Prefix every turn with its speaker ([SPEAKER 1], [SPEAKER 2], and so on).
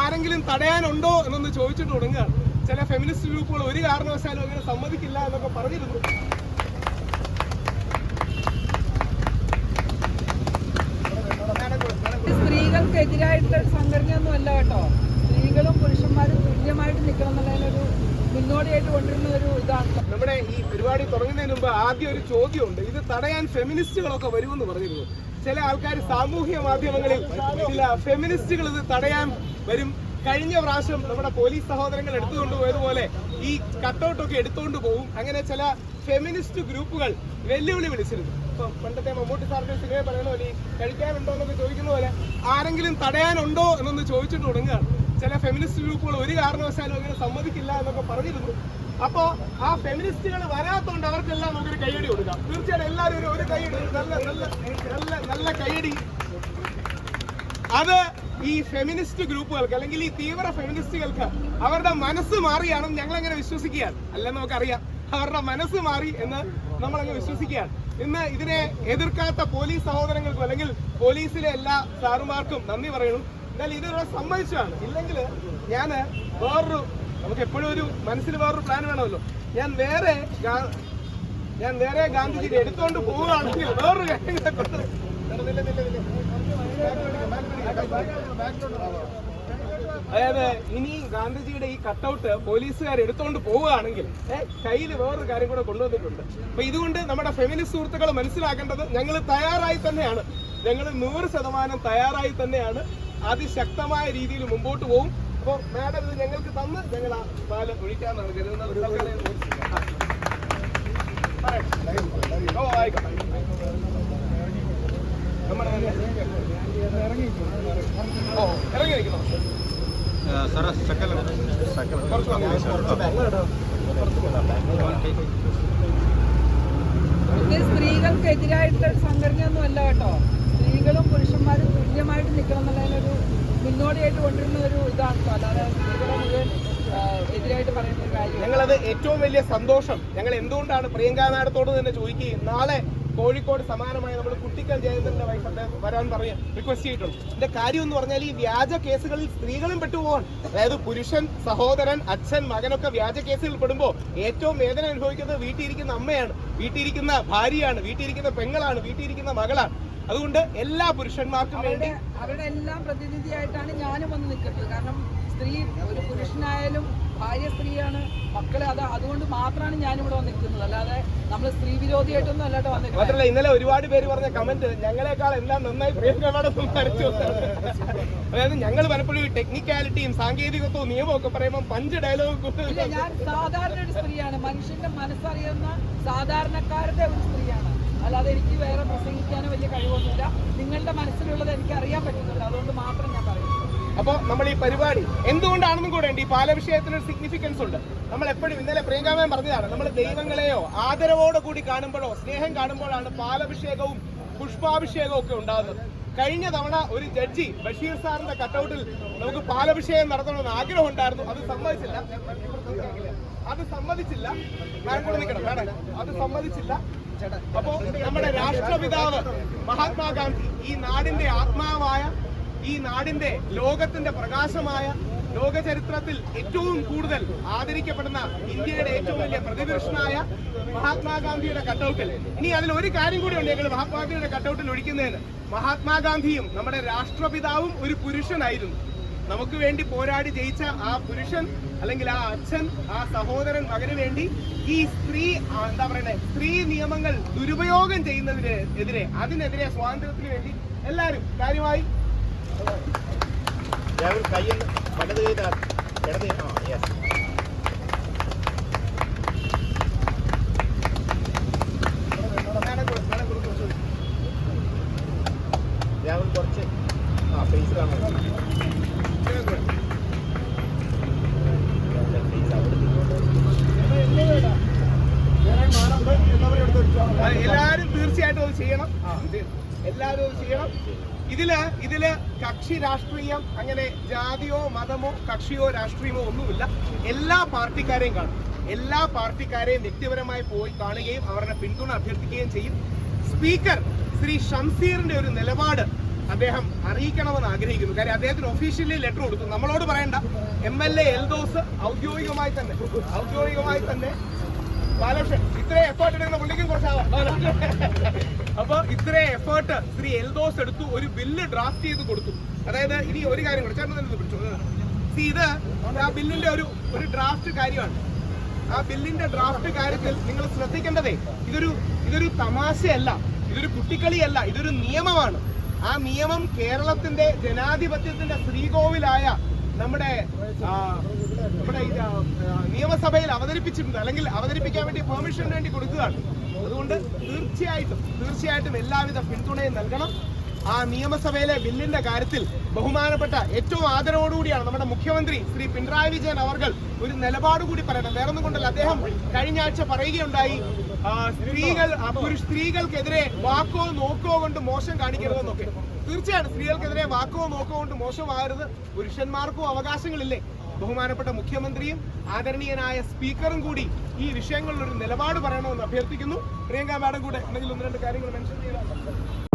[SPEAKER 1] ആരെങ്കിലും തടയാനുണ്ടോ എന്നൊന്ന് ചോദിച്ചിട്ട് തുടങ്ങുകയാണ്. ചില ഫെമിനിസ്റ്റ് ഗ്രൂപ്പുകൾ ഒരു കാരണവശാലും അങ്ങനെ സമ്മതിക്കില്ല എന്നൊക്കെ പറഞ്ഞിരുന്നു.
[SPEAKER 2] സ്ത്രീകൾക്കെതിരായിട്ട് സംഘടനയൊന്നും അല്ല കേട്ടോ. സ്ത്രീകളും പുരുഷന്മാരും തുല്യമായിട്ട് നിൽക്കണം എന്നുള്ളതിനൊരു മുന്നോടിയായിട്ട് കൊണ്ടിരുന്ന ഒരു ഇതാണ്.
[SPEAKER 1] നമ്മുടെ ഈ പരിപാടി തുടങ്ങുന്നതിന് മുമ്പ് ആദ്യം ഒരു ചോദ്യമുണ്ട്. ഇത് തടയാൻ ഫെമിനിസ്റ്റുകളൊക്കെ വരുമെന്ന് പറഞ്ഞിരുന്നു. ചില ആൾക്കാർ സാമൂഹ്യ മാധ്യമങ്ങളിൽ ചില ഫെമിനിസ്റ്റുകൾ ഇത് തടയാൻ വരും. കഴിഞ്ഞ പ്രാവശ്യം നമ്മുടെ പോലീസ് സഹോദരങ്ങൾ എടുത്തുകൊണ്ട് പോയതുപോലെ ഈ കട്ടൗട്ടൊക്കെ എടുത്തുകൊണ്ട് പോകും അങ്ങനെ ചില ഫെമിനിസ്റ്റ് ഗ്രൂപ്പുകൾ വെല്ലുവിളി വിളിച്ചിരുന്നു. ഇപ്പം പണ്ടത്തെ മമ്മൂട്ടി സാറിന്റെ സിനിമ പറയുന്ന പോലെ ഈ കഴിക്കാനുണ്ടോ എന്നൊക്കെ ചോദിക്കുന്ന പോലെ ആരെങ്കിലും തടയാനുണ്ടോ എന്നൊന്ന് ചോദിച്ചിട്ട് തുടങ്ങുകയാണ്. ചില ഫെമിനിസ്റ്റ് ഗ്രൂപ്പുകൾ ഒരു കാരണവശാലും അങ്ങനെ സമ്മതിക്കില്ല എന്നൊക്കെ പറഞ്ഞിരുന്നു. അപ്പോ ആ ഫെമിനിസ്റ്റുകൾ വരാത്തോണ്ട് അവർക്കെല്ലാം നമുക്കൊരു കൈയടി കൊടുക്കാം. തീർച്ചയായിട്ടും എല്ലാവരും ഒരു- കൈയടി നല്ല നല്ല നല്ല നല്ല കൈയടി അത് ഈ ഫെമിനിസ്റ്റ് ഗ്രൂപ്പുകൾക്ക് അല്ലെങ്കിൽ ഈ തീവ്ര ഫെമിനിസ്റ്റുകൾക്ക് അവരുടെ മനസ്സ് മാറിയാണെന്ന് ഞങ്ങൾ അങ്ങനെ വിശ്വസിക്കുകയാണ്. അല്ലെന്ന് നമുക്കറിയാം. അവരുടെ മനസ്സ് മാറി എന്ന് നമ്മൾ അങ്ങ് വിശ്വസിക്കുകയാണ്. ഇന്ന് ഇതിനെ എതിർക്കാത്ത പോലീസ് സഹോദരങ്ങൾക്കും അല്ലെങ്കിൽ പോലീസിലെ എല്ലാ സാറുമാർക്കും നന്ദി പറയണം എന്നാൽ ഇതൊരു സമ്മതിച്ചാണ് ഇല്ലെങ്കിൽ ഞാൻ വേറൊരു നമുക്ക് എപ്പോഴും ഒരു മനസ്സിൽ വേറൊരു പ്ലാൻ വേണമല്ലോ ഞാൻ വേറെ ഞാൻ വേറെ ഗാന്ധിജി എടുത്തോണ്ട് പോവുകയാണെങ്കിൽ വേറൊരു കാര്യങ്ങളെ കൊണ്ട്. അതായത് ഇനി ഗാന്ധിജിയുടെ ഈ കട്ടൗട്ട് പോലീസുകാർ എടുത്തുകൊണ്ട് പോവുകയാണെങ്കിൽ കയ്യിൽ വേറൊരു കാര്യം കൂടെ കൊണ്ടുവന്നിട്ടുണ്ട്. അപ്പൊ ഇതുകൊണ്ട് നമ്മുടെ ഫെമിനിസ്റ്റ് സുഹൃത്തുക്കൾ മനസ്സിലാക്കേണ്ടത് ഞങ്ങൾ തയ്യാറായി തന്നെയാണ്. ഞങ്ങൾ നൂറ് ശതമാനം തയ്യാറായി തന്നെയാണ്. അതിശക്തമായ രീതിയിൽ മുമ്പോട്ട് പോകും അപ്പോൾ മാഡം ഇത് ഞങ്ങൾക്ക് തന്ന് ഞങ്ങൾ ആ പാൽ ഒഴിക്കാമെന്നാണ് കരുതുന്നത്. ഓ ആയിക്കോട്ടെ നമ്മുടെ ഓ ഇറങ്ങി നിൽക്കണം
[SPEAKER 3] ശക്കല ശക്കല
[SPEAKER 1] കുറച്ച്
[SPEAKER 2] സ്ത്രീകൾക്കെതിരായിട്ട് സംഘടനയൊന്നും അല്ല കേട്ടോ. സ്ത്രീകളും പുരുഷന്മാരും തുല്യമായിട്ട് നിൽക്കണം എന്നുള്ളതിനൊരു മുന്നോടിയായിട്ട് കൊണ്ടിരുന്ന ഒരു ഇതാണ്. അല്ലാതെ സ്ത്രീകളെ മുഴുവൻ
[SPEAKER 1] ഞങ്ങളത് ഏറ്റവും വലിയ സന്തോഷം. ഞങ്ങൾ എന്തുകൊണ്ടാണ് പ്രിയങ്ക നാടത്തോട് തന്നെ ചോദിക്കുകയും നാളെ കോഴിക്കോട് സമാനമായി നമ്മൾ കുട്ടിക്കൽ ജയചന്ദ്രന്റെ വൈഫിന്റെ വരാൻ പറഞ്ഞ് റിക്വസ്റ്റ് ചെയ്തിട്ടുണ്ട്. ഇതിന്റെ കാര്യം എന്ന് പറഞ്ഞാൽ ഈ വ്യാജ കേസുകളിൽ സ്ത്രീകളും പെട്ടുപോകാൻ അതായത് പുരുഷൻ സഹോദരൻ അച്ഛൻ മകനൊക്കെ വ്യാജ കേസുകളിൽ പെടുമ്പോൾ ഏറ്റവും വേദന അനുഭവിക്കുന്നത് വീട്ടിലിരിക്കുന്ന അമ്മയാണ്. വീട്ടിലിരിക്കുന്ന ഭാര്യയാണ്. വീട്ടിലിരിക്കുന്ന പെങ്ങളാണ്. വീട്ടിലിരിക്കുന്ന മകളാണ്. അതുകൊണ്ട് എല്ലാ പുരുഷന്മാർക്കും വേണ്ടി
[SPEAKER 2] അവരുടെ എല്ലാം പ്രതിനിധിയായിട്ടാണ് ഞാനും വന്ന് നിൽക്കുന്നത്. കാരണം സ്ത്രീ ഒരു പുരുഷനായാലും ഭാര്യ സ്ത്രീയാണ് മക്കളെ അത് അതുകൊണ്ട് മാത്രമാണ് ഞാനിവിടെ വന്ന് നിൽക്കുന്നത്. അല്ലാതെ നമ്മൾ സ്ത്രീ വിരോധിയായിട്ടൊന്നും അല്ലാണ്ട് വന്നിരിക്കുന്നത്
[SPEAKER 1] മാത്രമല്ല ഇന്നലെ ഒരുപാട് പേര് പറഞ്ഞ കമന്റ് ഞങ്ങളെക്കാൾ എല്ലാം നന്നായി പ്രിയങ്ക മാഡം സംസാരിച്ചു. അതായത് ഞങ്ങൾ പലപ്പോഴും ഈ ടെക്നിക്കാലിറ്റിയും സാങ്കേതികത്വവും നിയമവും ഒക്കെ പറയുമ്പോൾ പഞ്ച് ഡയലോഗ്
[SPEAKER 2] ഞാൻ സാധാരണ ഒരു സ്ത്രീയാണ്. മനുഷ്യന്റെ മനസ്സറിയുന്ന സാധാരണക്കാരുടെ ഒരു സ്ത്രീയാണ്. അല്ലാതെ എനിക്ക് വേറെ പ്രസംഗിക്കാനോ വലിയ കഴിവൊന്നുമില്ല. നിങ്ങളുടെ മനസ്സിലുള്ളത് എനിക്ക് അറിയാൻ പറ്റുന്നില്ല അതുകൊണ്ട് മാത്രം ഞാൻ പറയുന്നു.
[SPEAKER 1] അപ്പോൾ നമ്മൾ ഈ പരിപാടി എന്തുകൊണ്ടാണെന്നും കൂടെ ഉണ്ട്. ഈ പാലഭിഷേകത്തിന് ഒരു സിഗ്നിഫിക്കൻസ് ഉണ്ട്. നമ്മൾ എപ്പോഴും ഇന്നലെ പ്രിയങ്കാമൻ പറഞ്ഞതാണ് നമ്മൾ ദൈവങ്ങളെയോ ആദരവോടെ കൂടി കാണുമ്പോഴോ സ്നേഹം കാണുമ്പോഴാണ് പാലഭിഷേകവും പുഷ്പാഭിഷേകവും ഒക്കെ ഉണ്ടാകുന്നത്. കഴിഞ്ഞ തവണ ഒരു ജഡ്ജി ബഷീർ സാറിന്റെ കട്ടൗട്ടിൽ നമുക്ക് പാലഭിഷേകം നടത്തണമെന്ന് ആഗ്രഹം ഉണ്ടായിരുന്നു അത് സമ്മതിച്ചില്ല. അത് സമ്മതിച്ചില്ല. നിൽക്കണം. അത് സമ്മതിച്ചില്ല. അപ്പോ നമ്മുടെ രാഷ്ട്രപിതാവ് മഹാത്മാഗാന്ധി ഈ നാടിന്റെ ആത്മാവായ ഈ നാടിന്റെ ലോകത്തിന്റെ പ്രകാശമായ ലോക ചരിത്രത്തിൽ ഏറ്റവും കൂടുതൽ ആദരിക്കപ്പെടുന്ന ഇന്ത്യയുടെ ഏറ്റവും വലിയ പ്രതിപുരുഷനായ മഹാത്മാഗാന്ധിയുടെ കട്ടൗട്ടിൽ. ഇനി അതിൽ ഒരു കാര്യം കൂടി ഉണ്ട് ഞങ്ങൾ മഹാത്മാഗാന്ധിയുടെ കട്ടൗട്ടിൽ ഒഴിക്കുന്നതിന്. മഹാത്മാഗാന്ധിയും നമ്മുടെ രാഷ്ട്രപിതാവും ഒരു പുരുഷനായിരുന്നു. നമുക്ക് വേണ്ടി പോരാടി ജയിച്ച ആ പുരുഷൻ അല്ലെങ്കിൽ ആ അച്ഛൻ ആ സഹോദരൻ മകന് വേണ്ടി ഈ സ്ത്രീ എന്താ പറയണേ സ്ത്രീ നിയമങ്ങൾ ദുരുപയോഗം ചെയ്യുന്നതിന് എതിരെ അതിനെതിരെ സ്വാതന്ത്ര്യത്തിന് വേണ്ടി എല്ലാവരും കാര്യമായി
[SPEAKER 3] കയ്യിൽ കൈ യെസ്
[SPEAKER 1] മാഡം കൊടു, മാഡം കൊടു, കൊടു.
[SPEAKER 3] രാഹുൽ കുറച്ച് ആ ഫേസ് കാണാം
[SPEAKER 1] മാഡം കൊടു.
[SPEAKER 3] ഫേസ് അവിടെ നിന്നോണ്ട്
[SPEAKER 1] ആ, എല്ലാവരും തീർച്ചയായിട്ടും അത് ചെയ്യണം. ഇത് എല്ലാവരും ചെയ്യണം. ഇതിൽ ഇതിൽ കക്ഷി രാഷ്ട്രീയം അങ്ങനെ ജാതിയോ മതമോ കക്ഷിയോ രാഷ്ട്രീയമോ ഒന്നുമില്ല. എല്ലാ പാർട്ടിക്കാരെയും കാണും. എല്ലാ പാർട്ടിക്കാരെയും വ്യക്തിപരമായി പോയി കാണുകയും അവരുടെ പിന്തുണ അഭ്യർത്ഥിക്കുകയും ചെയ്യും. സ്പീക്കർ ശ്രീ ഷംസീറിന്റെ ഒരു നിലപാട് അദ്ദേഹം അറിയിക്കണമെന്ന് ആഗ്രഹിക്കുന്നു. കാര്യം അദ്ദേഹത്തിന് ഒഫീഷ്യലി ലെറ്റർ കൊടുത്തു. നമ്മളോട് പറയണ്ട. എം എൽ എ എൽദോസ് ഔദ്യോഗികമായി തന്നെ. ഔദ്യോഗികമായി തന്നെ. ബാലകൃഷ്ണൻ ഇത്രയും എഫേർട്ട് എടുക്കുന്ന പുള്ളിക്കും കുറച്ചാവാം അപ്പൊ ഇത്രയും എഫേർട്ട് ശ്രീ എൽദോസ് എടുത്തു ഒരു ബില്ല് ഡ്രാഫ്റ്റ് ചെയ്ത് കൊടുത്തു. അതായത് ഇനി ഒരു കാര്യം കൂടെ. ചേട്ടൻ തന്നെ പിടിച്ചു See, ഇത് ആ ബില്ലിന്റെ ഒരു ഒരു ഡ്രാഫ്റ്റ് കാര്യമാണ്. ആ ബില്ലിന്റെ ഡ്രാഫ്റ്റ് കാര്യത്തിൽ നിങ്ങൾ ശ്രദ്ധിക്കേണ്ടതേ ഇതൊരു ഇതൊരു തമാശയല്ല. ഇതൊരു കുട്ടിക്കളിയല്ല ഇതൊരു നിയമമാണ്. ആ നിയമം കേരളത്തിന്റെ ജനാധിപത്യത്തിന്റെ ശ്രീകോവിലായ നമ്മുടെ നമ്മുടെ നിയമസഭയിൽ അവതരിപ്പിച്ചിട്ടുണ്ട് അല്ലെങ്കിൽ അവതരിപ്പിക്കാൻ വേണ്ടി പെർമിഷൻ വേണ്ടി കൊടുക്കുകയാണ്. അതുകൊണ്ട് തീർച്ചയായിട്ടും തീർച്ചയായിട്ടും എല്ലാവിധ പിന്തുണയും നൽകണം. ആ നിയമസഭയിലെ ബില്ലിന്റെ കാര്യത്തിൽ ബഹുമാനപ്പെട്ട ഏറ്റവും ആദരവോടുകൂടിയാണ് നമ്മുടെ മുഖ്യമന്ത്രി ശ്രീ പിണറായി വിജയൻ അവർ ഒരു നിലപാട് കൂടി പറയണം. വേറൊന്നും കൊണ്ടല്ല അദ്ദേഹം കഴിഞ്ഞ ആഴ്ച പറയുകയുണ്ടായി സ്ത്രീകൾ പുരുഷ സ്ത്രീകൾക്കെതിരെ വാക്കോ നോക്കോ കൊണ്ട് മോശം കാണിക്കരുതെന്നൊക്കെ. തീർച്ചയായും സ്ത്രീകൾക്കെതിരെ വാക്കോ നോക്കോ കൊണ്ട് മോശമാകരുത്. പുരുഷന്മാർക്കും അവകാശങ്ങളില്ലേ. ബഹുമാനപ്പെട്ട മുഖ്യമന്ത്രിയും ആദരണീയനായ സ്പീക്കറും കൂടി ഈ വിഷയങ്ങളിൽ ഒരു നിലപാട് പറയണമെന്ന് അഭ്യർത്ഥിക്കുന്നു. പ്രിയങ്ക മാഡം കൂടെ എന്തെങ്കിലും ഒന്ന് രണ്ട് കാര്യങ്ങൾ മെൻഷൻ ചെയ്താൽ